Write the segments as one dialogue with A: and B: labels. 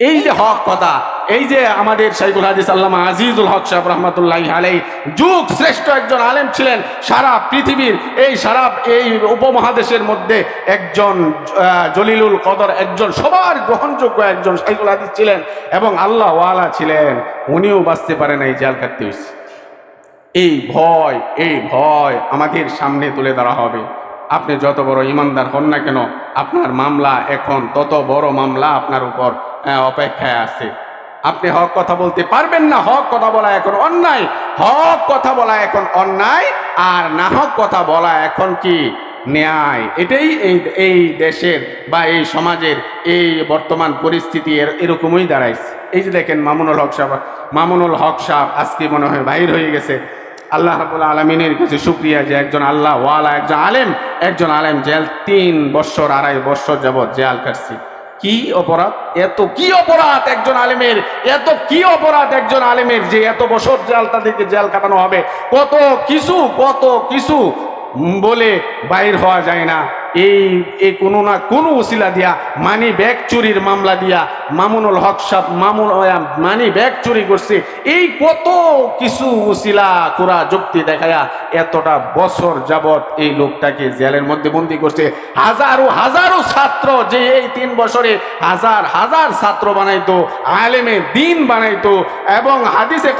A: এই যে হক কথা, এই যে আমাদের শাইখুল হাদিস আল্লামা আজিজুল হক সাহেব রহমতুল্লাহ আলাই যুগ শ্রেষ্ঠ একজন আলেম ছিলেন, সারা পৃথিবীর এই সারা এই উপমহাদেশের মধ্যে একজন জলিলুল কদর একজন, সবার গ্রহণযোগ্য একজন শাইখুল হাদিস ছিলেন এবং আল্লাহ ওয়ালা ছিলেন। উনিও বাঁচতে পারেন এই জেল কাটতে হয়েছে এই ভয় এই ভয় আমাদের সামনে তুলে ধরা হবে। আপনি যত বড় ইমানদার হন না কেন, আপনার মামলা এখন তত বড় মামলা আপনার উপর অপেক্ষায় আছে। আপনি হক কথা বলতে পারবেন না, হক কথা বলা এখন অন্যায়। হক কথা বলা এখন অন্যায়, আর না হক কথা বলা এখন কি? ন্যায়। এটাই এই এই দেশের বা এই সমাজের এই বর্তমান পরিস্থিতি এর- এরকমই দাঁড়াইছে। এই যে দেখেন মামুনুল হক সাহেব, মামুনুল হক সাহেব আজকে মনে হয় বাহির হয়ে গেছে। আল্লাহ রাবুল আলমিনের কাছে শুক্রিয়া যে একজন আল্লাহ ওয়ালা একজন আলেম একজন আলেম জেল তিন বৎসর আড়াই বৎসর যাবৎ জেল কাটছি। কি অপরাধ? এত কি অপরাধ একজন আলেমের? এত কি অপরাধ একজন আলেমের যে এত বছর জেল তাদেরকে জাল কাটানো হবে? কত কিছু কত কিছু বলে বাইর হওয়া যায় না। এই এই কোনো না কোনো উসিলা দিয়া মানি ব্যাগ চুরির মামলা দিয়া মামুনুল হক সাহ, মামুন মানি ব্যাগ চুরি করছে। এই কত কিছু উসিলা কোরা যুক্তি দেখায়া এতটা বছর যাবত এই লোকটাকে জেলের মধ্যে বন্দি করছে। হাজারো হাজারো ছাত্র যে এই তিন বছরে হাজার হাজার ছাত্র বানাইতো, আলেমে দিন বানাইতো এবং হাদিসে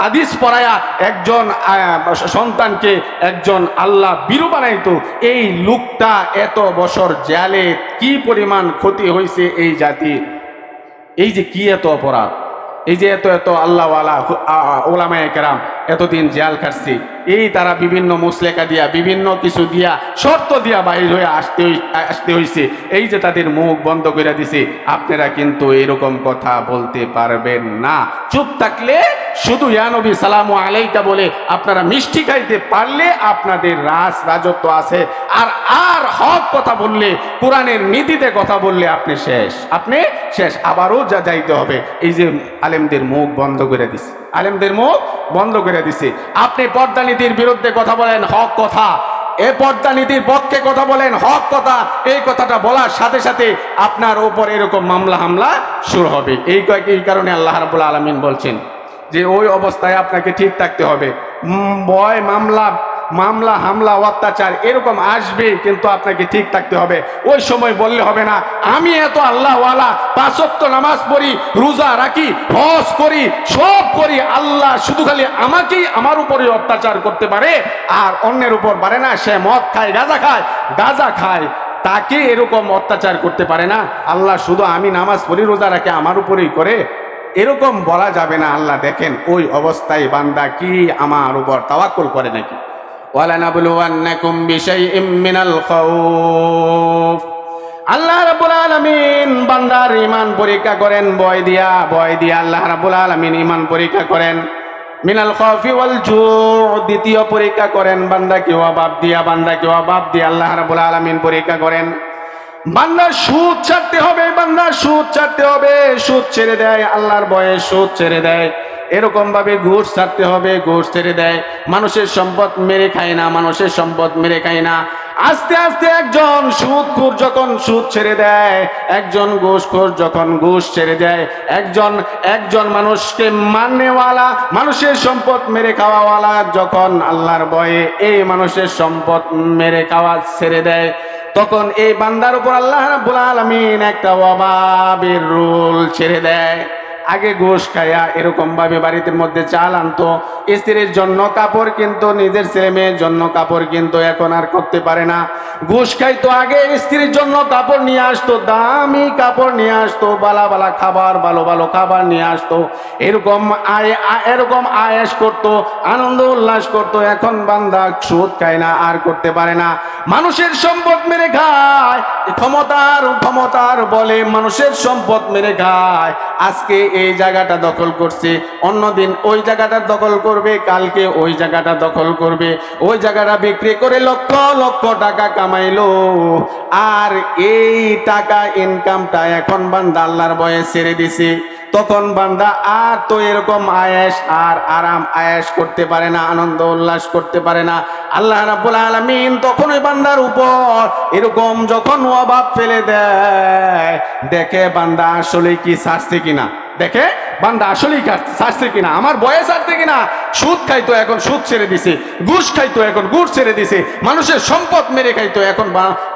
A: হাদিস পড়ায়া একজন সন্তানকে একজন আল্লাহ বীরু বানাইতো। এই লোকটা এত বছর জেলে কি পরিমাণ ক্ষতি হয়েছে এই জাতির এই যে কি এত অপরাধ? এই যে এত এত আল্লাহওয়ালা ওলামায় কেরাম এতদিন জেল কাটছি এই তারা বিভিন্ন মুসলেকা দিয়া, বিভিন্ন কিছু দিয়া, শর্ত দিয়া বাহির হয়ে আসতে আসতে হয়েছে এই যে তাদের মুখ বন্ধ করে দিছে, আপনারা কিন্তু এরকম কথা বলতে পারবেন না। চুপ থাকলে শুধু ইয়ানবী সালামু আলাইকা বলে আপনারা মিষ্টি খাইতে পারলে আপনাদের রাজ রাজত্ব আছে। আর আর হক কথা বললে, কোরআনের নীতিতে কথা বললে আপনি শেষ। আপনি শেষ। আবারও যা যাইতে হবে। এই যে আলেমদের মুখ বন্ধ করে দিছে। আলেমদের মুখ বন্ধ করে দিছে। আপনি পর্দা নীতির বিরুদ্ধে কথা বলেন, হক কথা। এ পর্দা নীতির পক্ষে কথা বলেন, হক কথা। এই কথাটা বলার সাথে সাথে আপনার ওপর এরকম মামলা হামলা শুরু হবে। এই এই কারণে আল্লাহ রাবুল আলমিন বলছেন যে, ওই অবস্থায় আপনাকে ঠিক থাকতে হবে। ভয়, মামলা মামলা, হামলা, অত্যাচার এরকম আসবে, কিন্তু আপনাকে ঠিক থাকতে হবে। ওই সময় বললে হবে না, আমি এত আল্লাহওয়ালা পাঁচত্ব নামাজ পড়ি, রোজা রাখি, হজ করি, সব করি, আল্লাহ শুধু খালি আমাকেই আমার উপরে অত্যাচার করতে পারে, আর অন্যের উপর পারে না, সে মদ খায়, গাঁজা খায় গাঁজা খায়। তাকে এরকম অত্যাচার করতে পারে না, আল্লাহ শুধু আমি নামাজ পড়ি, রোজা রাখি, আমার উপরেই করে। এরকম বলা যাবে না, আল্লাহ দেখেন ওই অবস্থায় বান্দা কি আমার উপর তাওয়াক্কুল করে নাকি? ওয়ালানাবলুয়ান্নাকুম বিশাইইম মিনাল খাউফ। আল্লাহ রাব্বুল আলামিন বান্দার ঈমান পরীক্ষা করেন, ভয় দিয়া ভয় দিয়া আল্লাহ রাব্বুল আলামিন ঈমান পরীক্ষা করেন। মিনাল খাউফি ওয়াল জু দ্বিতীয় পরীক্ষা করেন, বান্দা বান্দাকে অভাব দিয়া, বান্দা বান্দাকে অভাব দিয়া আল্লাহ রাব্বুল আলামিন পরীক্ষা করেন। বান্দার সুদ ছাড়তে হবে বান্দার সুদ ছাড়তে হবে, সুদ ছেড়ে দেয়, আল্লাহর বয়ে সুদ ছেড়ে দেয়। এরকম ভাবে ঘুষ ছাড়তে হবে, ঘুষ ছেড়ে দেয়। মানুষের সম্পদ মেরে খায় না, মানুষের সম্পদ মেরে খায় না। আস্তে আস্তে একজন সুদখোর যখন সুদ ছেড়ে দেয়, একজন ঘুষখোর যখন ঘুষ ছেড়ে দেয়, একজন একজন মানুষকে মানেওয়ালা মানুষের সম্পদ মেরে খাওয়াওয়ালা যখন আল্লাহর বয়ে এই মানুষের সম্পদ মেরে খাওয়া ছেড়ে দেয়, তখন এই বান্দার উপর আল্লাহ রাব্বুল আলামিন একটা অভাবের রুল ছেড়ে দেয়। আগে গোশ খায়া এরকম ভাবে বাড়িতে মধ্যে চাল আনতো। স্ত্রীর জন্য কাপড় কিন্তু, নিজের ছেলে মেয়ের জন্য কাপড় কিন্তু, এখন আর করতে পারে না। ঘুষ খাইতো আগে স্ত্রীর জন্য কাপড় নিয়ে আসতো, দামি কাপড় নিয়ে আসতো, বালা বালা খাবার, ভালো ভালো খাবার নিয়ে আসতো। এরকম আয়, এরকম আয়াস করতো, আনন্দ উল্লাস করতো, এখন বান্দা সুদ খায় না, আর করতে পারে না। মানুষের সম্পদ মেরে খায়, ক্ষমতার ক্ষমতার বলে মানুষের সম্পদ মেরে খায়। আজকে এই জায়গাটা দখল করছে। অন্যদিন ওই জায়গাটা দখল করবে, কালকে ওই জায়গাটা দখল করবে। ওই জায়গাটা বিক্রি করে লক্ষ লক্ষ টাকা কামাইলো। আর এই টাকা ইনকামটা এখন বান্দা আল্লাহর বয়ে ছেড়ে দিছে। তখন বান্দা আর তো এরকম আয়েস আর আরাম আয়েস করতে পারে না, আনন্দ উল্লাস করতে পারে না। আল্লাহ রাব্বুল আলামিন তখন ওই বান্দার উপর এরকম যখন অভাব ফেলে দেয়, দেখে বান্দা আসলে কি শাস্তি কিনা। দেখে, বান্দা আসলেই শাস্তি কিনা? আমার বয়স আসছে কিনা? সুদ খাইতো এখন, সুদ ছেড়ে দিছে। ঘুষ খাইতো এখন, ঘুষ ছেড়ে দিছে। মানুষের সম্পদ মেরে খাইতো এখন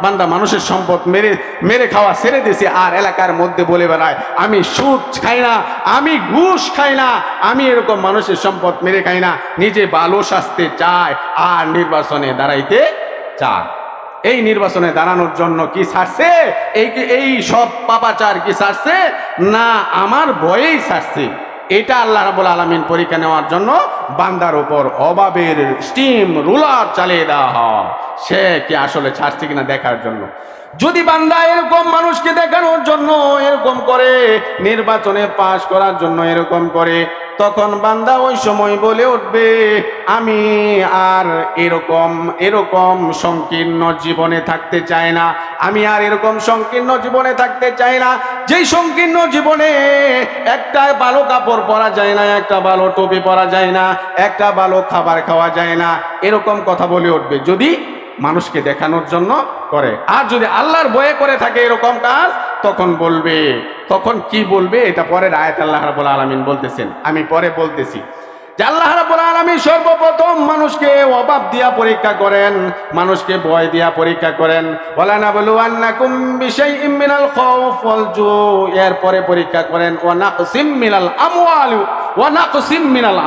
A: বান্দা মানুষের সম্পদ মেরে মেরে খাওয়া ছেড়ে দিছে। আর এলাকার মধ্যে বলে বেড়ায়, আমি সুদ খাই না, আমি ঘুষ খাই না, আমি এরকম মানুষের সম্পদ মেরে খাই না। নিজে ভালো শাস্তে চায়, আর নির্বাচনে দাঁড়াইতে চায়। এই নির্বাচনে দাঁড়ানোর জন্য কি ছাড়ছে? এই এই সব পাপাচার কি ছাড়ছে? না, আমার ভয়েই ছাড়ছে। এটা আল্লাহ রাবুল আলমিন পরীক্ষা নেওয়ার জন্য বান্দার উপর অভাবের স্টিম রুলার চালিয়ে দেওয়া হয়। সে কি আসলে ছাড়ছে কিনা দেখার জন্য? যদি বান্দা এরকম মানুষকে দেখানোর জন্য এরকম করে, নির্বাচনে পাশ করার জন্য এরকম করে তখন বান্দা ওই সময় বলে উঠবে, আমি আর এরকম এরকম সংকীর্ণ জীবনে থাকতে চাই না। আমি আর এরকম সংকীর্ণ জীবনে থাকতে চাই না। যেই সংকীর্ণ জীবনে একটা ভালো কাপড় পরা যায় না, একটা ভালো টুপি পরা যায় না, একটা ভালো খাবার খাওয়া যায় না, এরকম কথা বলে উঠবে। যদি মানুষকে দেখানোর জন্য করে। আর যদি আল্লাহর বয়ে করে থাকে এরকম কাজ, তখন বলবে, তখন কি বলবে? এটা পরে আয়াত আল্লাহ রাবুল আলমিন বলতেছেন। আমি পরে বলতেছি। আল্লাহ রাবুল আলমিন সর্বপ্রথম মানুষকে অভাব দিয়া পরীক্ষা করেন, মানুষকে ভয় দিয়া পরীক্ষা করেন। বলা না বলু আন্নাকুম বিশাইইম মিনাল খাউফ ওয়াল জু। এরপরে পরীক্ষা করেন, ওয়া নাকসিম মিনাল আমওয়াল। ওয়া নাকসিম মিনাল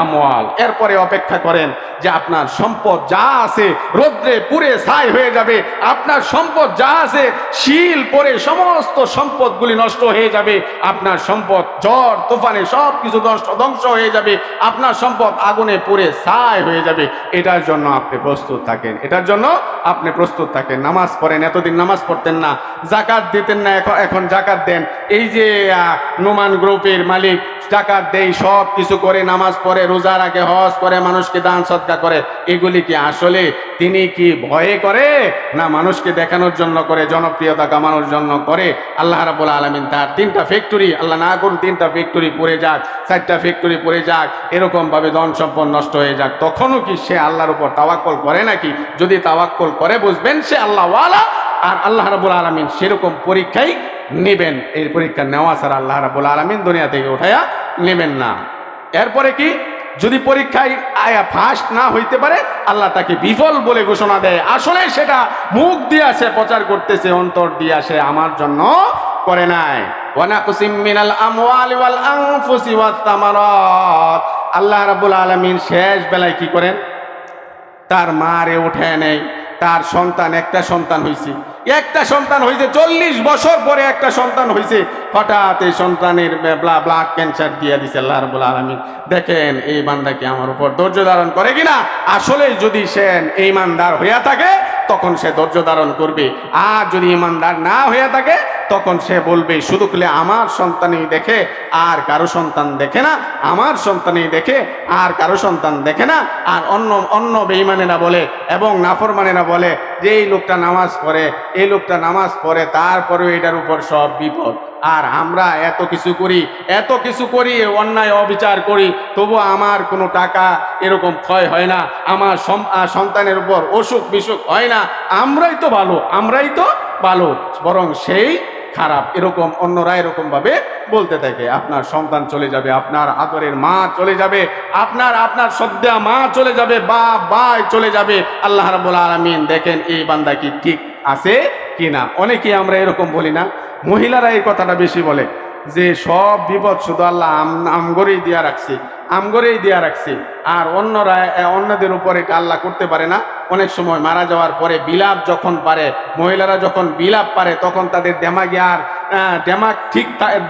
A: এরপরে অপেক্ষা করেন যে আপনার সম্পদ যা আছে রোদ্রে পুড়ে ছাই হয়ে যাবে, আপনার সম্পদ যা আছে শিল পরে সমস্ত সম্পদগুলি নষ্ট হয়ে যাবে, আপনার সম্পদ ঝড়, তুফানে সব কিছু ধ্বংস হয়ে যাবে, আপনার সম্পদ আগুনে পুড়ে ছাই হয়ে যাবে। এটার জন্য আপনি প্রস্তুত থাকেন। এটার জন্য আপনি প্রস্তুত থাকেন। নামাজ পড়েন, এতদিন নামাজ পড়তেন না। জাকাত দিতেন না এখন এখন জাকাত দেন। এই যে নোমান গ্রুপের মালিক জাকাত দেই, সব কিছু করে, নামাজ পড়ে, রোজা রাখে, হজ করে, মানুষকে দান সৎকা করে, এগুলি কি আসলে তিনি কি ভয়ে করে না মানুষকে দেখানোর জন্য করে, জনপ্রিয়তা কামানোর জন্য করে? আল্লাহ রাবুল আলমিন তার তিনটা ফ্যাক্টরি, আল্লাহ না করুন, তিনটা ফ্যাক্টরি পড়ে যাক, চারটা ফ্যাক্টরি পড়ে যাক, এরকমভাবে ধন সম্পদ নষ্ট হয়ে যাক। তখনও কি সে আল্লাহর উপর তাওয়াক্কল করে নাকি? যদি তাওয়াক্কল করে, বুঝবেন সে আল্লাহওয়ালা, আর আল্লাহ রাবুল আলমিন সেরকম পরীক্ষাই নেবেন। এই পরীক্ষা নেওয়া ছাড়া আল্লাহ রাবুল আলমিন দুনিয়া থেকে উঠাইয়া নেবেন না। এরপরে কি? যদি পরীক্ষায় আয়া ফার্স্ট না হইতে পারে, আল্লাহ তাকে বিফল বলে ঘোষণা দেয়। আসলে সেটা মুখ দিয়ে সে প্রচার করতেছে, অন্তর দিয়ে সে আমার জন্য করে নাই। আল্লাহ রাব্বুল আলামিন শেষ বেলায় কি করেন? তার মারে উঠে নেয় তার সন্তান, একটা সন্তান হয়েছে একটা সন্তান হয়েছে, চল্লিশ বছর পরে একটা সন্তান হয়েছে। হঠাৎ এই সন্তানের ব্লাড ক্যান্সার দিয়ে দিছে, আল্লাহ রবুল আলমী দেখেন, এই বান্দাকে আমার উপর ধৈর্য ধারণ করে কিনা? আসলে যদি সেন এই ইমানদার হইয়া থাকে তখন সে ধৈর্য ধারণ করবে। আর যদি ইমানদার না হয়ে থাকে, তখন সে বলবে, শুধু খুলে আমার সন্তানই দেখে, আর কারও সন্তান দেখে না। আমার সন্তানই দেখে, আর কারও সন্তান দেখে না। আর অন্য অন্য বেইমানেরা বলে এবং নাফরমানেরা বলে যে এই লোকটা নামাজ পড়ে, এই লোকটা নামাজ পড়ে, তারপরেও এটার উপর সব বিপদ। আর আমরা এত কিছু করি, এত কিছু করি, অন্যায় অবিচার করি, তবু আমার কোনো টাকা এরকম ক্ষয় হয় না, আমার সন্তানের উপর অসুখ বিসুখ হয় না, আমরাই তো ভালো, আমরাই তো ভালো, বরং সেই খারাপ, এরকম অন্যরা এরকম ভাবে বলতে থাকে, আপনার সন্তান চলে যাবে, আপনার আদরের মা চলে যাবে, আপনার আপনার সদ্যা মা চলে যাবে বা বাই চলে যাবে, আল্লাহ রাবুল আলমিন দেখেন এই বান্দা কি ঠিক আছে কি না অনেকেই আমরা এরকম বলি না। মহিলারা এই কথাটা বেশি বলে যে, সব বিপদ শুধু আল্লাহ আম আমগরেই দিয়া রাখছে আমগরেই দিয়া রাখছে। আর অন্যরা অন্যদের উপরে আল্লাহ করতে পারে না। অনেক সময় মারা যাওয়ার পরে বিলাপ যখন পারে, মহিলারা যখন বিলাপ পারে, তখন তাদের দেমাগে আর দেমাগ ঠিক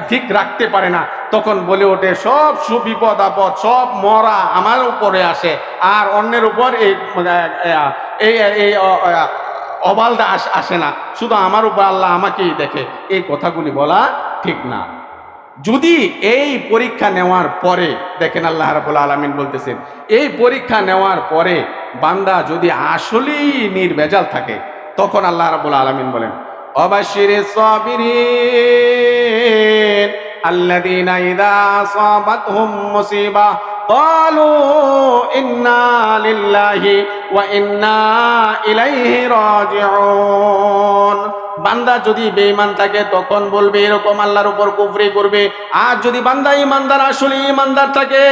A: ঠিক রাখতে পারে না। তখন বলে ওঠে, সব সুবিপদ আপদ, সব মরা আমার উপরে আসে। আর অন্যের উপর এই এই এই অ- আহ, অবালটা আস- আসে না শুধু আমার উপর আল্লাহ আমাকেই দেখে এই কথাগুলি বলা ঠিক না যদি এই পরীক্ষা নেওয়ার পরে দেখেন আল্লাহ রাবুল আলমিন বলতেছেন এই পরীক্ষা নেওয়ার পরে বান্দা যদি আসলেই নির্ভেজাল থাকে তখন আল্লাহ রাবুল আলমিন বলেন অবাশির সবিরিন الذين إذا أصابتهم مصيبة قالوا إنا لله বান্দা যদি বেঈমান থাকে, তখন বলবে এরকম আল্লাহর উপর কুফরি করবে। আর যদি বান্দা ইমানদার আসলে ইমানদার থাকে,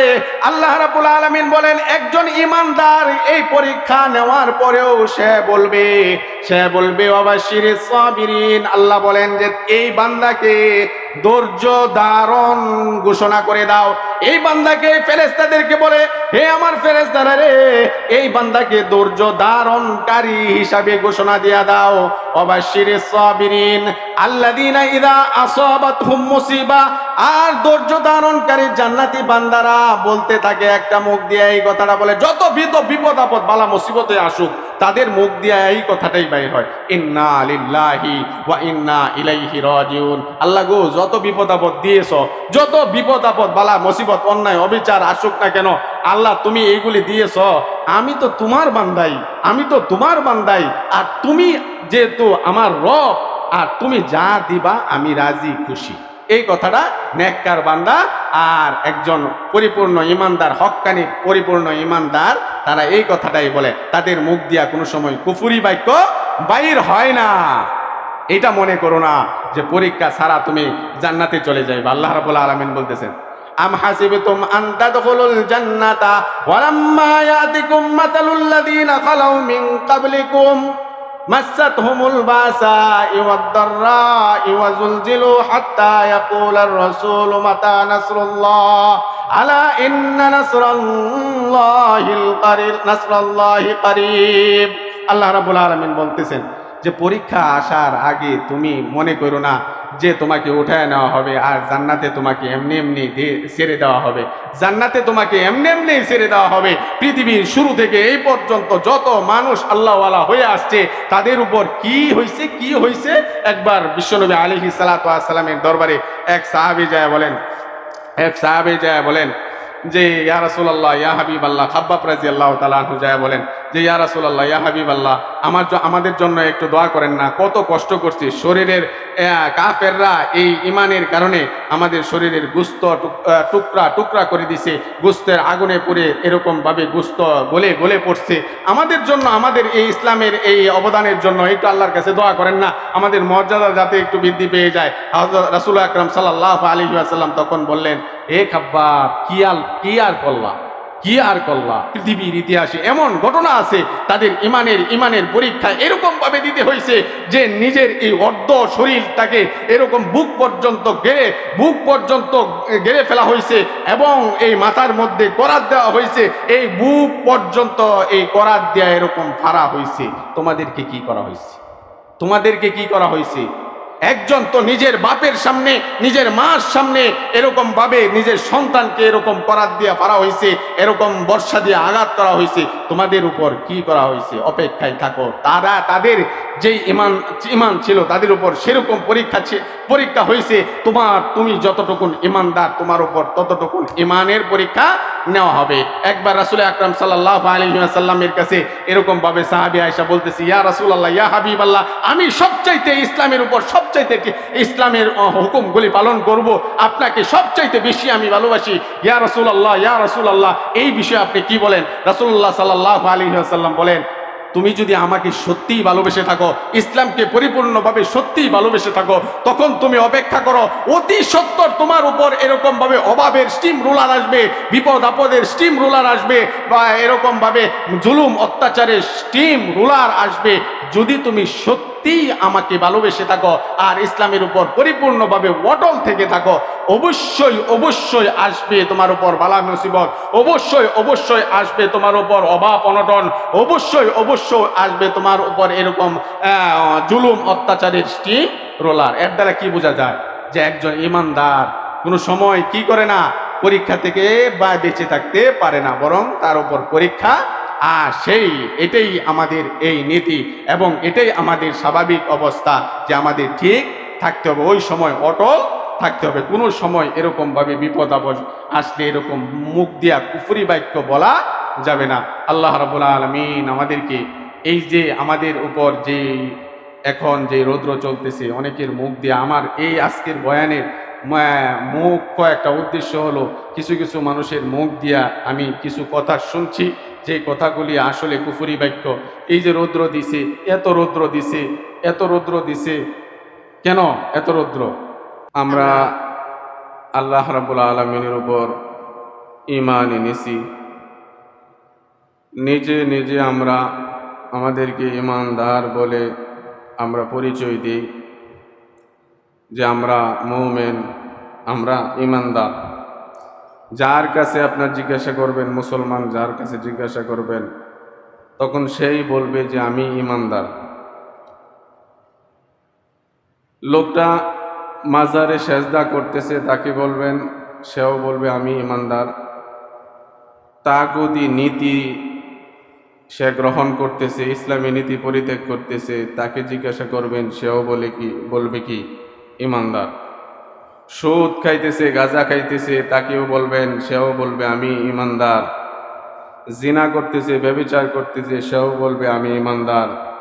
A: আল্লাহ রাবুল আলমিন বলেন, একজন ইমানদার এই পরীক্ষা নেওয়ার পরেও সে বলবে সে বলবে অবাশির সাবিরিন। আল্লাহ বলেন যে, এই বান্দাকে ধৈর্য ধারণ ঘোষণা করে দাও। এই বান্দাকে ফেরেস্তাদেরকে বলে, হে আমার ফেরেস্তারা রে, এই বান্দাকে ধৈর্য ধারণকারী হিসাবে ঘোষণা দিয়া দাও। সাবিরিন মুসিবা। আর ধারণকারী জান্নাতি বান্দারা বলতে থাকে, একটা মুখ দিয়ে এই কথাটা বলে, যত বিপদ আপদ বালা মুসিবতে আসুক, তাদের মুখ দিয়ে এই কথাটাই বাইর হয়, ইন্না লিল্লাহি ওয়া ইন্না ইলাইহি রাজিউন। আল্লাহ গো, যত বিপদ আপদ দিয়েছ, যত বিপদ আপদ বালা মুসিবত অন্যায়, অবিচার আসুক না কেন, আল্লাহ তুমি এইগুলি দিয়েছ। আমি তো তোমার বান্দাই, আমি তো তোমার বান্দাই, আর তুমি যেহেতু আমার রব, আর তুমি যা দিবা আমি রাজি, খুশি। এই কথাটা নেককার বান্দা আর একজন পরিপূর্ণ ইমানদার, হক্কানি পরিপূর্ণ ইমানদার, তারা এই কথাটাই বলে। তাদের মুখ দিয়া কোনো সময় কুফুরি বাক্য বাইর হয় না। এটা মনে করো না যে পরীক্ষা ছাড়া তুমি জান্নাতে চলে যাইবে। আল্লাহ রাবুল আলমিন বলতেছেন আম হাসিবতুম আন তাদখুলুল জান্নাতা ওয়ালাম্মা ইয়াতিকুম মাতালুল লাযীনা খালাউ মিন ক্বাবলিকুম مستهم الباساء والضراء وزلزلوا حتى يقول الرسول متى نصر الله ألا إن نصر الله القريب نصر الله قريب আল্লাহ রাবুল আলমিন বলতেছেন যে পরীক্ষা আসার আগে তুমি মনে করো না যে তোমাকে উঠায় নেওয়া হবে আর জান্নাতে তোমাকে এমনি এমনি ছেড়ে দেওয়া হবে। জান্নাতে তোমাকে এমনি এমনি ছেড়ে দেওয়া হবে। পৃথিবীর শুরু থেকে এই পর্যন্ত যত মানুষ আল্লাহওয়ালা হয়ে আসছে, তাদের উপর কি হয়েছে কি হয়েছে একবার বিশ্বনবী আলহি সালাতামের দরবারে এক সাহাবি যায় বলেন, এক সাহাবি যায় বলেন যে, ইয়া রাসূলুল্লাহ, ইয়া হাবিব আল্লাহ খাব্বাব রাদিয়াল্লাহু তাআলা আনহু যায় বলেন যে, ইয়া রাসূলুল্লাহ, ইয়া হাবিব আল্লাহ আমার আমাদের জন্য একটু দোয়া করেন না। কত কষ্ট করছি। শরীরের কাফেররা এই ইমানের কারণে আমাদের শরীরের গুস্ত টুকরা টুকরা করে দিছে। গুস্তের আগুনে পুড়ে এরকমভাবে গুস্ত গলে গলে পড়ছে। আমাদের জন্য, আমাদের এই ইসলামের এই অবদানের জন্য একটু আল্লাহর কাছে দোয়া করেন না। আমাদের মর্যাদা যাতে একটু বৃদ্ধি পেয়ে যায়। রাসুল আকরাম সাল্লাহ আলী আসাল্লাম তখন বললেন এ খাব্বাব, কি আর কি আর করলা কি আর করলা? পৃথিবীর ইতিহাসে এমন ঘটনা আছে, তাদের ইমানের ইমানের পরীক্ষা এরকম ভাবে দিতে হয়েছে যে নিজের এই অর্ধ শরীরটাকে এরকম বুক পর্যন্ত গেড়ে, বুক পর্যন্ত গেড়ে ফেলা হয়েছে এবং এই মাথার মধ্যে করাত দেওয়া হয়েছে। এই বুক পর্যন্ত এই করাত দেওয়া এরকম ফাড়া হয়েছে। তোমাদেরকে কি করা হয়েছে? তোমাদেরকে কি করা হয়েছে? একজন তো নিজের বাপের সামনে, নিজের মার সামনে এরকম ভাবে নিজের সন্তানকে এরকম করার দিয়ে পারা হয়েছে এরকম বর্ষা দিয়ে আঘাত করা হয়েছে তোমাদের উপর কি করা হয়েছে অপেক্ষায় থাকো। তারা তাদের যেই ইমান ইমান ছিল তাদের উপর সেরকম পরীক্ষা পরীক্ষা হয়েছে তোমার, তুমি যতটুকুন ইমানদার, তোমার উপর ততটুকুন ইমানের পরীক্ষা নেওয়া হবে। একবার রাসুল আকরাম সাল্লাহ আলহিমের কাছে এরকম ভাবে সাহাবি আয়সা বলতেছি, ইয়া রাসুল আল্লাহ ইয়া হাবিব আল্লাহ আমি সবচাইতে ইসলামের উপর সবচাইতে ইসলামের হুকুমগুলি পালন করব, আপনাকে সবচাইতে বেশি আমি ভালোবাসি। ইয়া রাসুল আল্লাহ ইয়া রাসুল আল্লাহ এই বিষয়ে আপনি কি বলেন? রাসুল্লাহ সাল্লাহ আলী সাল্লাম বলেন, তুমি যদি আমাকে সত্যিই ভালোবেসে থাকো, ইসলামকে পরিপূর্ণভাবে সত্যিই ভালোবেসে থাকো, তখন তুমি অপেক্ষা করো, অতি সত্তর তোমার উপর এরকমভাবে অভাবের স্টিম রুলার আসবে, বিপদ আপদের স্টিম রুলার আসবে, বা এরকম ভাবে জুলুম, অত্যাচারের স্টিম রুলার আসবে। যদি তুমি সত্যিই আমাকে ভালোবেসে থাকো আর ইসলামের উপর পরিপূর্ণভাবে অটল থেকে থাকো। অবশ্যই অবশ্যই আসবে তোমার উপর বালা মুসিবত অবশ্যই অবশ্যই আসবে তোমার উপর অভাব অনটন। অবশ্যই অবশ্যই আসবে তোমার উপর এরকম জুলুম, অত্যাচারের স্টিম রোলার। এর দ্বারা কি বোঝা যায়? যে একজন ইমানদার কোনো সময় কি করে না পরীক্ষা থেকে বা বেঁচে থাকতে পারে না, বরং তার উপর পরীক্ষা আর সেই, এটাই আমাদের এই নীতি এবং এটাই আমাদের স্বাভাবিক অবস্থা যে আমাদের ঠিক থাকতে হবে। ওই সময় অটল থাকতে হবে। কোনো সময় এরকমভাবে বিপদ আপদ আসলে এরকম মুখ দিয়া কুফুরি বাক্য বলা যাবে না। আল্লাহ রাবুল আলমিন আমাদেরকে এই যে আমাদের উপর যে এখন যে রৌদ্র চলতেছে, অনেকের মুখ দিয়ে আমার এই আজকের বয়ানের মুখ একটা উদ্দেশ্য হলো, কিছু কিছু মানুষের মুখ দিয়া আমি কিছু কথা শুনছি। যে কথাগুলি আসলে কুফুরি বাক্য, এই যে রৌদ্র দিছে, এত রৌদ্র দিছে, এত রৌদ্র দিছে। কেন এত রৌদ্র? আমরা আল্লাহ রাবুল আলমিনের উপর ইমান এনেছি। নিজে নিজে আমরা আমাদেরকে ইমানদার বলে আমরা পরিচয় দিই যে আমরা মৌমেন, আমরা ইমানদার যার কাছে আপনার জিজ্ঞাসা করবেন, মুসলমান যার কাছে জিজ্ঞাসা করবেন, তখন সেই বলবে যে আমি ইমানদার। লোকটা মাজারে সেজদা করতেছে, তাকে বলবেন, সেও বলবে, আমি ইমানদার। তাগুদি নীতি সে গ্রহণ করতেছে, ইসলামী নীতি পরিত্যাগ করতেছে, তাকে জিজ্ঞাসা করবেন, সেও বলে কি, বলবে কি, ইমানদার। সুদ খাইতেছে, গাঁজা খাইতেছে, তাকেও বলবেন, সেও বলবে, আমি ইমানদার। জিনা করতেছে ব্যবিচার করতেছে, সেও বলবে, আমি ইমানদার।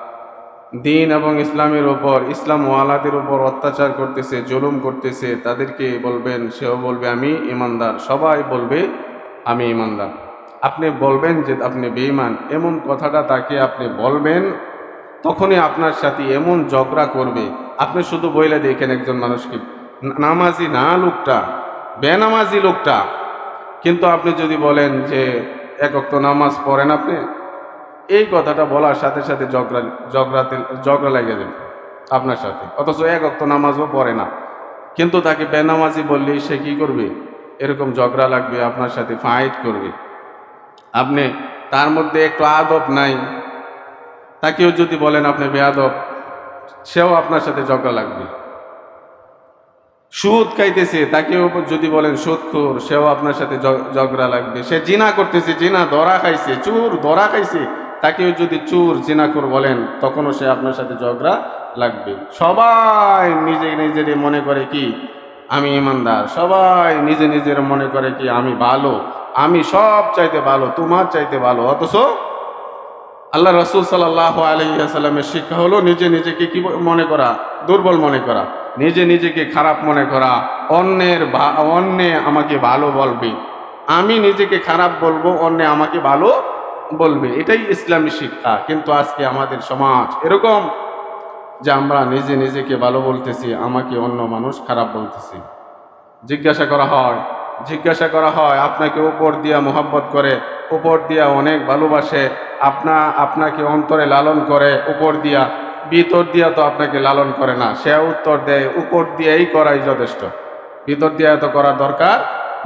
A: দিন এবং ইসলামের ওপর ইসলাম ওয়ালাদের উপর অত্যাচার করতেছে, জুলুম করতেছে, তাদেরকে বলবেন, সেও বলবে, আমি ইমানদার। সবাই বলবে, আমি ইমানদার। আপনি বলবেন যে আপনি বেঈমান, এমন কথাটা তাকে আপনি বলবেন, তখনই আপনার সাথে এমন ঝগড়া করবে। আপনি শুধু বইলে দেখেন একজন মানুষকে। নামাজি না লোকটা, বেনামাজি লোকটা। কিন্তু আপনি যদি বলেন যে একক তো নামাজ পড়েন আপনি, এই কথাটা বলার সাথে সাথে ঝগড়া ঝগড়াতে ঝগড়া লেগে যাবে আপনার সাথে। অথচ এক অক্ত নামাজও পড়ে না। কিন্তু তাকে বেনামাজি বললেই সে কি করবে? এরকম ঝগড়া লাগবে, আপনার সাথে ফাইট করবে। আপনি তার মধ্যে একটু আদব নাই। তাকেও যদি বলেন আপনি বেয়াদব সেও আপনার সাথে ঝগড়া লাগবে। সুদ খাইতেছে, তাকেও যদি বলেন সুদখোর সেও আপনার সাথে ঝগড়া লাগবে। সে জিনা করতেছে, জিনা ধরা খাইছে, চুর ধরা খাইছে, তাকেও যদি চুর জিনাখোর বলেন, তখনও সে আপনার সাথে ঝগড়া লাগবে। সবাই নিজে নিজের মনে করে কি, আমি ইমানদার। সবাই নিজে নিজের মনে করে কি, আমি ভালো, আমি সব চাইতে ভালো, তোমার চাইতে ভালো, অথচ আল্লাহ রসুল সাল্লাহ আলহিহাসাল্লামের শিক্ষা হলো নিজে নিজেকে কি মনে করা? দুর্বল মনে করা। নিজে নিজেকে খারাপ মনে করা। অন্যের ভা- অন্যে আমাকে ভালো বলবে। আমি নিজেকে খারাপ বলব, অন্যে আমাকে ভালো বলবে। এটাই ইসলামী শিক্ষা। কিন্তু আজকে আমাদের সমাজ এরকম যে আমরা নিজে নিজেকে ভালো বলতেছি, আমাকে অন্য মানুষ খারাপ বলতেছি। জিজ্ঞাসা করা হয়, জিজ্ঞাসা করা হয়, আপনাকে উপর দিয়া মোহাব্বত করে উপর দিয়া অনেক ভালোবাসে, আপনা, আপনাকে অন্তরে লালন করে, উপর দিয়া, ভিতর দিয়া তো আপনাকে লালন করে না সে উত্তর দেয়, উপর দিয়েই করাই যথেষ্ট। ভিতর দিয়া তো করার দরকার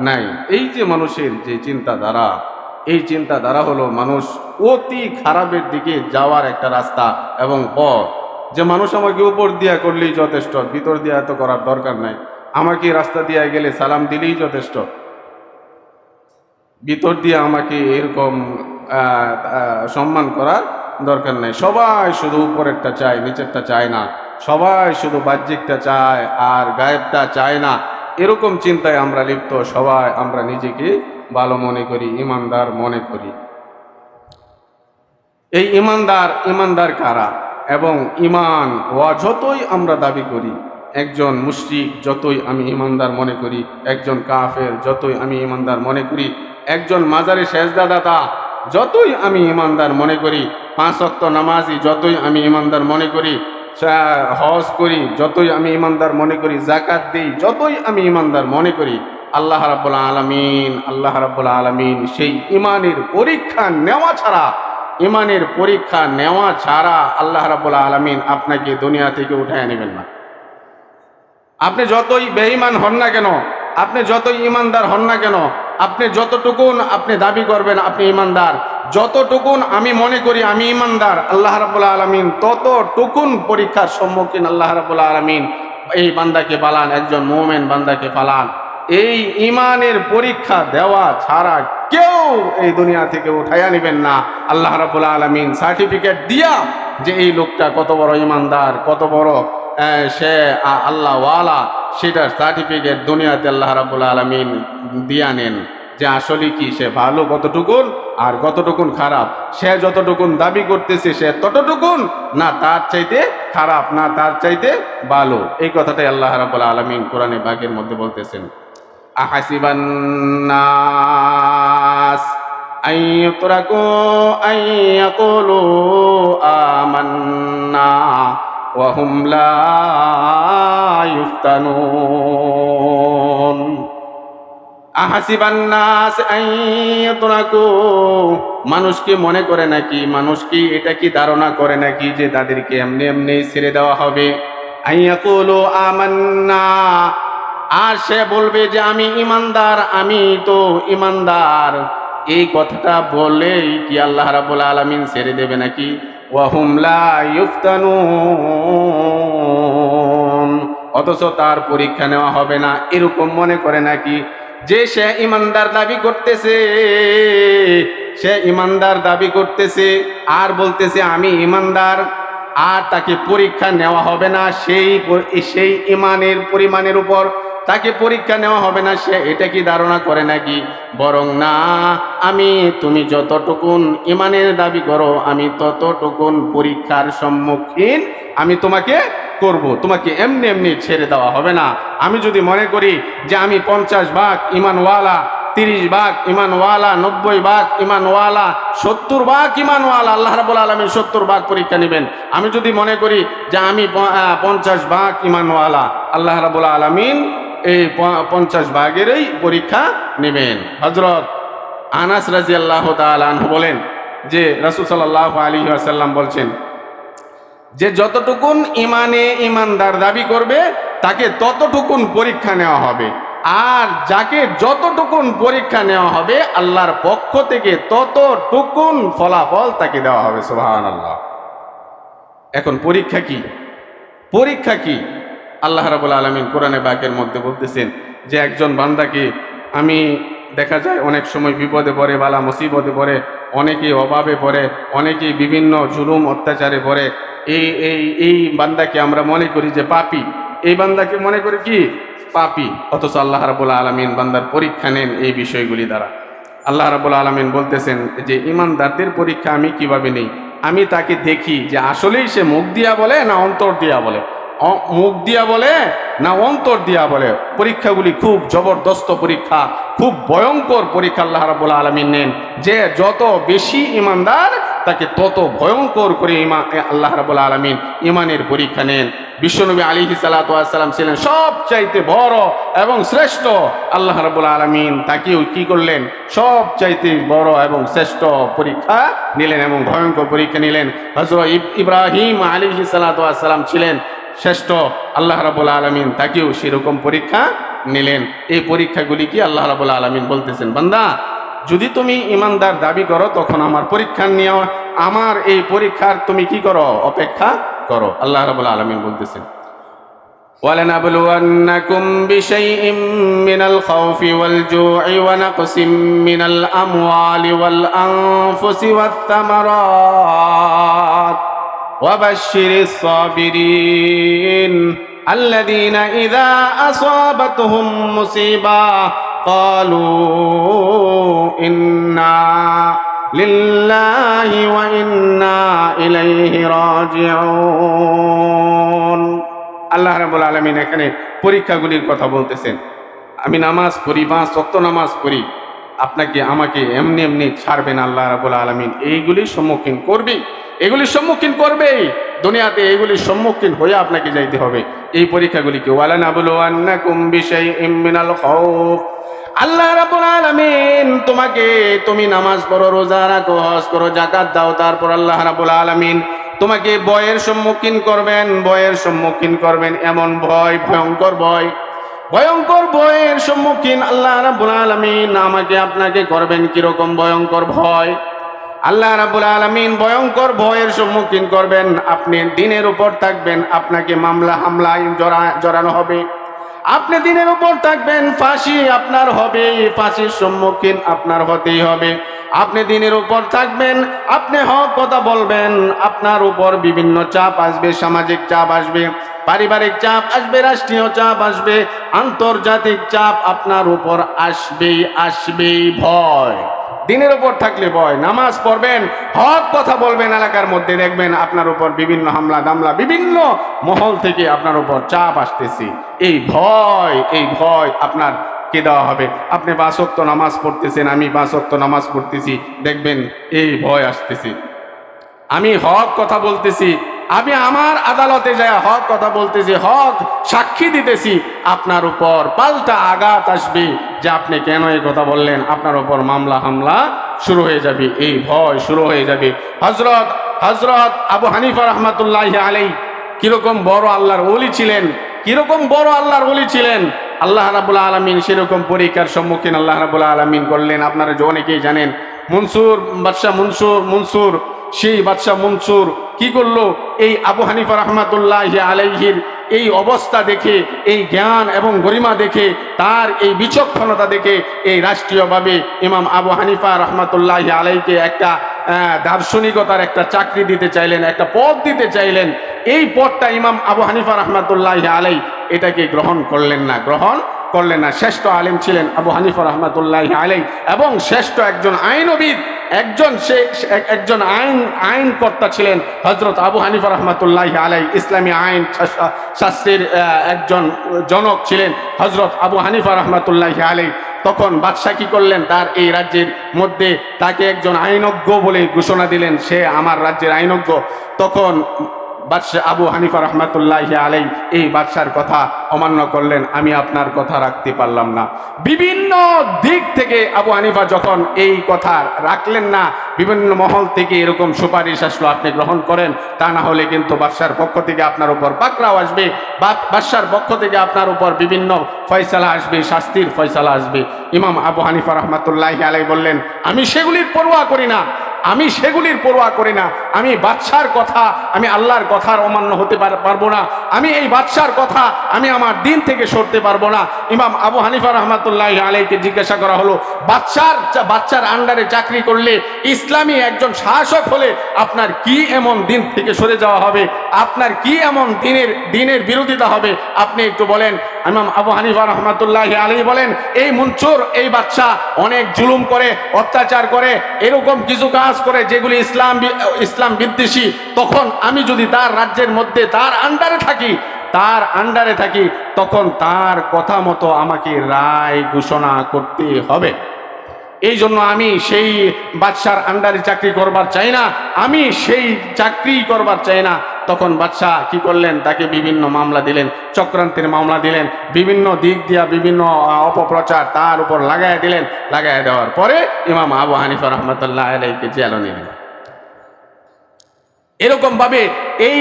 A: নাই। এই যে মানুষের যে চিন্তাধারা, এই চিন্তাধারা হলো মানুষ অতি খারাপের দিকে যাওয়ার একটা রাস্তা এবং পথ। যে মানুষ আমাকে উপর দিয়া করলেই যথেষ্ট, ভিতর দিয়া এত করার দরকার নাই। আমাকে রাস্তা দিয়ে গেলে সালাম দিলেই যথেষ্ট। ভিতর দিয়ে আমাকে এরকম সম্মান করার দরকার নেই। সবাই শুধু উপরেরটা চায়, নিচেরটা চায় না। সবাই শুধু বাহ্যিকটা চায় আর গায়েবটা চায় না। এরকম চিন্তায় আমরা লিপ্ত, সবাই আমরা নিজেকে ভালো মনে করি, ইমানদার মনে করি। এই ইমানদার ইমানদার কারা? এবং ইমান ওয়া যতই আমরা দাবি করি, একজন মুশরিক যতই আমি ইমানদার মনে করি, একজন কাফের যতই আমি ইমানদার মনে করি একজন মাজারে সেজদাদাতা, যতই আমি ইমানদার মনে করি, পাঁচ অক্ত নামাজি, যতই আমি ইমানদার মনে করি হজ করি, যতই আমি ইমানদার মনে করি জাকাত দিই, যতই আমি ইমানদার মনে করি, আল্লাহ রাব্বুল আলামিন, আল্লাহ রাব্বুল আলামিন সেই ইমানের পরীক্ষা নেওয়া ছাড়া, ইমানের পরীক্ষা নেওয়া ছাড়া আল্লাহ রাব্বুল আলামিন আপনাকে দুনিয়া থেকে উঠায় নেবেন না। আপনি যতই বেঈমান হন না কেন, আপনি যতই ইমানদার হন না কেন আপনি যতটুকুন আপনি দাবি করবেন আপনি ইমানদার। যতটুকুন আমি মনে করি আমি ইমানদার, আল্লাহ রাবুল আলমিন ততটুকুন পরীক্ষার সম্মুখীন আল্লাহ রাবুল আলমিন এই বান্দাকে পালান, একজন মোমেন বান্দাকে পালান। এই ইমানের পরীক্ষা দেওয়া ছাড়া কেউ এই দুনিয়া থেকে উঠাইয়া নেবেন না। আল্লাহ রাবুল আলমিন সার্টিফিকেট দিয়া যে এই লোকটা কত বড় ইমানদার, কত বড় সে আল্লাহ ওয়ালা সেটার সার্টিফিকেট দুনিয়াতে আল্লাহ রাবুল আলমিন দিয়া নেন। যে আসলে কি, সে ভালো কতটুকুন আর কতটুকুন খারাপ? সে যতটুকুন দাবি করতেছে, সে ততটুকুন না, তার চাইতে খারাপ, না, তার চাইতে ভালো। এই কথাটাই আল্লাহ রাবুল আলমিন কোরআনে বাঘের মধ্যে বলতেছেন। আহাসিবান্নাস আইয়ুতরাকু আইয়াকুলু আমান্না। ওয়াহুম মানুষ কি মনে করে নাকি মানুষ কি এটা কি ধারণা করে নাকি যে তাদেরকে এমনি এমনি ছেড়ে দেওয়া হবে? আমান্না। আর সে বলবে যে, আমি ইমানদার, আমি তো ইমানদার। এই কথাটা বলেই কি আল্লাহ রাবুল আলমিন ছেড়ে দেবে নাকি? ওয়াহুমলা ইউফতানুন। অথচ তার পরীক্ষা নেওয়া হবে না, এরকম মনে করে নাকি? যে সে ইমানদার দাবি করতেছে, সে ইমানদার দাবি করতেছে, আর বলতেছে, আমি ইমানদার, আর তাকে পরীক্ষা নেওয়া হবে না। সেই সেই ইমানের পরিমাণের উপর তাকে পরীক্ষা নেওয়া হবে না, সে এটা কি ধারণা করে নাকি? বরং না, আমি, তুমি যতটুকুন ইমানের দাবি করো, আমি ততটুকুন পরীক্ষার সম্মুখীন আমি তোমাকে করব। তোমাকে এমনি এমনি ছেড়ে দেওয়া হবে না। আমি যদি মনে করি যে আমি পঞ্চাশ ভাগ ইমানওয়ালা, তিরিশ ভাগ ইমানওয়ালা, নব্বই ভাগ ইমানওয়ালা, সত্তর ভাগ ইমানওয়ালা, আল্লাহ রাবুল আলমী সত্তর ভাগ পরীক্ষা নেবেন। আমি যদি মনে করি যে আমি পঞ্চাশ ভাগ ইমানওয়ালা, আল্লাহ রাবুল আলমিন এই পঞ্চাশ ভাগেরই পরীক্ষা নেবেন। হজরত আনাস রাজি আল্লাহ তালু বলেন যে, রসুল সাল্লাহ আলী আসাল্লাম বলছেন, যে যতটুকুন ইমানে ইমানদার দাবি করবে, তাকে ততটুকুন পরীক্ষা নেওয়া হবে। আর যাকে যতটুকুন পরীক্ষা নেওয়া হবে, আল্লাহর পক্ষ থেকে ততটুকুন ফলাফল তাকে দেওয়া হবে। সুবাহান আল্লাহ এখন পরীক্ষা কি? পরীক্ষা কি? আল্লাহ রাবুল আলমিন কোরআনে বাকের মধ্যে বলতেছেন যে একজন বান্দাকে আমি দেখা যায় অনেক সময় বিপদে পড়ে, বালা মুসিবতে পড়ে, অনেকেই অভাবে পড়ে, অনেকেই বিভিন্ন জুলুম, অত্যাচারে পড়ে। এই এই এই বান্দাকে আমরা মনে করি যে পাপি। এই বান্দাকে মনে করি কি? পাপি। অথচ আল্লাহ রাবুল আলমিন বান্দার পরীক্ষা নেন এই বিষয়গুলি দ্বারা। আল্লাহ রাবুল আলমিন বলতেছেন যে, ইমানদারদের পরীক্ষা আমি কীভাবে নেই? আমি তাকে দেখি যে আসলেই সে মুখ দিয়া বলে না অন্তর দিয়া বলে? মুখ দিয়া বলে না অন্তর দিয়া বলে। পরীক্ষাগুলি খুব জবরদস্ত পরীক্ষা, খুব ভয়ঙ্কর পরীক্ষা আল্লাহ রাবুল আলমিন নেন। যে যত বেশি ইমানদার, তাকে তত ভয়ঙ্কর করে ইমা আল্লাহ রাবুল আলমিন ইমানের পরীক্ষা নেন। বিশ্বনবী আলী সালাতাম ছিলেন সবচাইতে বড় এবং শ্রেষ্ঠ। আল্লাহ রাবুল আলমিন তাকেও কি করলেন? সব চাইতে বড় এবং শ্রেষ্ঠ পরীক্ষা নিলেন এবং ভয়ঙ্কর পরীক্ষা নিলেন। হজরত ইব্রাহিম আলী সালাতাম ছিলেন শ্রেষ্ঠ আল্লাহ রাবুল আলমিন তাকেও সেরকম পরীক্ষা নিলেন এই পরীক্ষাগুলি কি আল্লাহ রাবুল আলমিন বলতেছেন বান্দা যদি তুমি ইমানদার দাবি করো তখন আমার পরীক্ষা নেওয়া আমার এই পরীক্ষার তুমি কি করো অপেক্ষা করো আল্লাহ রাবুল আলমিন বলতেছেন ولنبلونكم بشيء من الخوف والجوع ونقص من الأموال والأنفس والثمرات وبشر الصابرين الذين إذا أصابتهم مصيبة قالوا إنا لله وإنا إليه راجعون আল্লাহ রাবুল আলমিন এখানে পরীক্ষাগুলির কথা বলতেছেন আমি নামাজ পড়ি বা সত্য নামাজ পড়ি আপনাকে আমাকে এমনি এমনি ছাড়বেন আল্লাহ রাবুল আলমিন এইগুলির সম্মুখীন করবি এগুলির সম্মুখীন করবেই। দুনিয়াতে এইগুলির সম্মুখীন হয়ে আপনাকে যাইতে হবে। এই পরীক্ষাগুলিকে ওয়ালান আবুল আন্নাকুম বিশাই ইমিনাল খৌফ আল্লাহ রাবুল আলামিন তোমাকে, তুমি নামাজ পড়ো, রোজা রাখো, হজ করো জাকাত দাও, তারপর আল্লাহ রাবুল আলামিন তোমাকে বয়ের সম্মুখীন করবেন বয়ের সম্মুখীন করবেন, এমন ভয়, ভয়ঙ্কর ভয়। ভয়ঙ্কর ভয়ের সম্মুখীন আল্লাহ রাবুল আলামিন আমাকে, আপনাকে করবেন কীরকম ভয়ঙ্কর ভয়? আল্লাহ রাবুল আলমিন ভয়ঙ্কর ভয়ের সম্মুখীন করবেন। আপনি দিনের উপর থাকবেন, আপনাকে মামলা হামলায় জড়া জড়ানো হবে। আপনি দিনের উপর থাকবেন, ফাঁসি আপনার হবে, ফাঁসির সম্মুখীন আপনার হতেই হবে। আপনি দিনের উপর থাকবেন, আপনি হক কথা বলবেন, আপনার উপর বিভিন্ন চাপ আসবে, সামাজিক চাপ আসবে, পারিবারিক চাপ আসবে, রাষ্ট্রীয় চাপ আসবে, আন্তর্জাতিক চাপ আপনার উপর আসবেই আসবেই ভয়। দিনের উপর থাকলে ভয়, নামাজ পড়বেন, হক কথা বলবেন, এলাকার মধ্যে দেখবেন আপনার উপর বিভিন্ন হামলা দামলা, বিভিন্ন মহল থেকে আপনার উপর চাপ আসতেছি। এই ভয় এই ভয় আপনার কে দেওয়া হবে। আপনি বাসক্ত নামাজ পড়তেছেন, আমি বাসক্ত নামাজ পড়তেছি, দেখবেন এই ভয় আসতেছি। আমি হক কথা বলতেছি আমি আমার আদালতে যায় হক কথা বলতেছি, হক সাক্ষী দিতেছি, আপনার উপর পাল্টা আঘাত আসবে যে আপনি কেন এই কথা বললেন? আপনার উপর মামলা, হামলা শুরু হয়ে যাবে, এই ভয় শুরু হয়ে যাবে। হজরত হজরত আবু হানিফা রহমতুল্লাহ আলাই কীরকম বড় আল্লাহর ওলি ছিলেন, কীরকম বড় আল্লাহর ওলি ছিলেন। আল্লাহ রাবুল আলমিন সেরকম পরীক্ষার সম্মুখীন আল্লাহ রাবুল আলমিন করলেন। আপনারা যে অনেকেই জানেন, মনসুর, বাদশাহ মনসুর মনসুর সেই বাদশাহ মনসুর কি করল? এই আবু হানিফা রহমাতুল্লাহ আলাইহির এই অবস্থা দেখে, এই জ্ঞান এবং গরিমা দেখে, তার এই বিচক্ষণতা দেখে এই রাষ্ট্রীয়ভাবে ইমাম আবু হানিফা রহমাতুল্লাহ আলাইকে একটা দার্শনিকতার একটা চাকরি দিতে চাইলেন, একটা পদ দিতে চাইলেন। এই পদটা ইমাম আবু হানিফা রহমাতুল্লাহ আলাই এটাকে গ্রহণ করলেন না। গ্রহণ করলেন না। শ্রেষ্ঠ আলেম ছিলেন আবু হানিফা রহমাতুল্লাহ আলাই এবং শ্রেষ্ঠ একজন আইনবিদ, একজন সে, একজন আইন, আইনকর্তা ছিলেন হজরত আবু হানিফা রহমাতুল্লাহ আলাই ইসলামী আইন শাস্ত্রের একজন জনক ছিলেন হজরত আবু হানিফা রহমাতুল্লাহ আলাই তখন বাদশাহ কি করলেন? তার এই রাজ্যের মধ্যে তাকে একজন আইনজ্ঞ বলে ঘোষণা দিলেন। সে আমার রাজ্যের আইনজ্ঞ। তখন বাদশাহ আবু হানিফা রহমাতুল্লাহ আলাই এই বাদশার কথা অমান্য করলেন, আমি আপনার কথা রাখতে পারলাম না। বিভিন্ন দিক থেকে আবু হানিফা যখন এই কথা রাখলেন না, বিভিন্ন মহল থেকে এরকম সুপারিশ আসলো আপনি গ্রহণ করেন, তা না হলে কিন্তু বাদশার পক্ষ থেকে আপনার উপর পাকড়াও আসবে বাদশার পক্ষ থেকে আপনার উপর বিভিন্ন ফয়সালা আসবে, শাস্তির ফয়সালা আসবে। ইমাম আবু হানিফা রহমাতুল্লাহ আলাই বললেন, আমি সেগুলির পরোয়া করি না, আমি সেগুলির পরোয়া করি না আমি বাদশার কথা, আমি আল্লাহর কথার অমান্য হতে পারব না। আমি এই বাদশার কথা, আমি আমার দিন থেকে সরতে পারব না। ইমাম আবু হানিফা রহমাতুল্লাহ আলাইকে জিজ্ঞাসা করা হলো বাচ্চার বাচ্চার আন্ডারে চাকরি করলে ইসলামী একজন শাসক হলে আপনার কি এমন দিন থেকে সরে যাওয়া হবে? আপনার কি এমন দিনের দিনের বিরোধিতা হবে? আপনি একটু বলেন। ইমাম আবু হানিফা রহমাতুল্লাহ আলী বলেন, এই মনসুর এই বাচ্চা অনেক জুলুম করে, অত্যাচার করে, এরকম কিছু কাজ করে যেগুলি ইসলাম বি- ইসলাম বিদ্বেষী তখন আমি যদি তার রাজ্যের মধ্যে, তার আন্ডারে থাকি, তার আন্ডারে থাকি, তখন তার কথা মতো আমাকে রায় ঘোষণা করতে হবে। এই জন্য আমি সেই বাদশার আন্ডারে চাকরি করবার চাই না, আমি সেই চাকরি করবার চাই না। তখন বাদশাহ কি করলেন? তাকে বিভিন্ন মামলা দিলেন, চক্রান্তের মামলা দিলেন, বিভিন্ন দিক দিয়া বিভিন্ন অপপ্রচার তার উপর লাগাই দিলেন। লাগাই দেওয়ার পরে ইমাম আবু হানিফা রহমতুল্লাহ আলাইকে জেলও নিলেন। এরকম ভাবে এই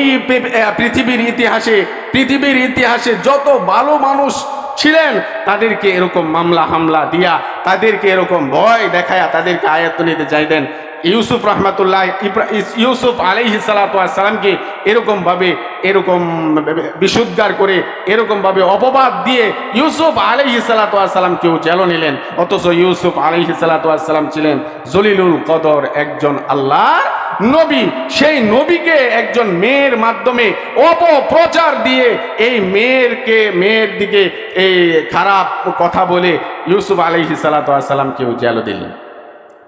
A: পৃথিবীর ইতিহাসে পৃথিবীর ইতিহাসে যত ভালো মানুষ ছিলেন, তাদেরকে এরকম মামলা হামলা দিয়া, তাদেরকে এরকম ভয় দেখায়া তাদেরকে আয়ত্ত নিতে চাইতেন। ইউসুফ রহমাতুল্লাহ ইউসুফ আলাইহি সালামকে এরকম ভাবে এরকম বিশুদ্ধার করে এরকম ভাবে অপবাদ দিয়ে ইউসুফ আলাইহি সালামকেও জেল নিলেন। অথচ ইউসুফ আলাইহি সালাম ছিলেন জলিলুল কদর, একজন আল্লাহ নবী। সেই নবীকে একজন মেয়ের মাধ্যমে অপপ্রচার দিয়ে এই মেয়েরকে, মেয়ের দিকে এই খারাপ কথা বলে ইউসুফ আলহি সালাতামকেও জেল দিলেন।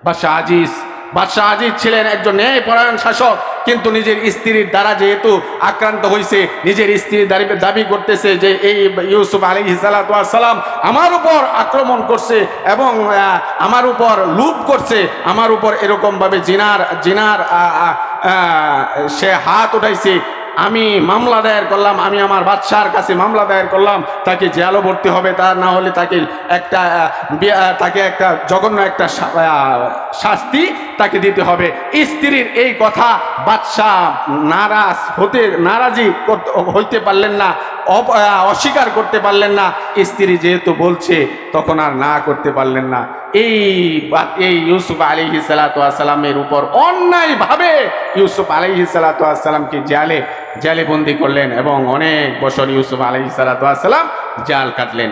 A: বাদশাহ আজিজ বাদশাহ আজিজ ছিলেন একজন ন্যায় পরায়ণ শাসক, কিন্তু নিজের স্ত্রীর দ্বারা যেহেতু আক্রান্ত হয়েছে নিজের স্ত্রীর দাবি করতেছে যে এই ইউসুফ আলী সালাম আমার উপর আক্রমণ করছে এবং আমার উপর লুপ করছে, আমার উপর এরকমভাবে জিনার জিনার সে হাত উঠাইছে। আমি মামলা দায়ের করলাম, আমি আমার বাদশার কাছে মামলা দায়ের করলাম, তাকে জেলও ভর্তি হবে, তা না হলে তাকে একটা তাকে একটা জঘন্য একটা শাস্তি তাকে দিতে হবে। স্ত্রীর এই কথা বাদশাহ নারাজ হতে, নারাজি হইতে পারলেন না অস্বীকার করতে পারলেন না। স্ত্রী যেহেতু বলছে, তখন আর না করতে পারলেন না। এই এই ইউসুফ আলী সালাতামের উপর অন্যায়ভাবে ইউসুফ আলী সালাতামকে জেলে জেলে বন্দি করলেন এবং অনেক বছর ইউসুফ আলী সালাতাম জাল কাটলেন।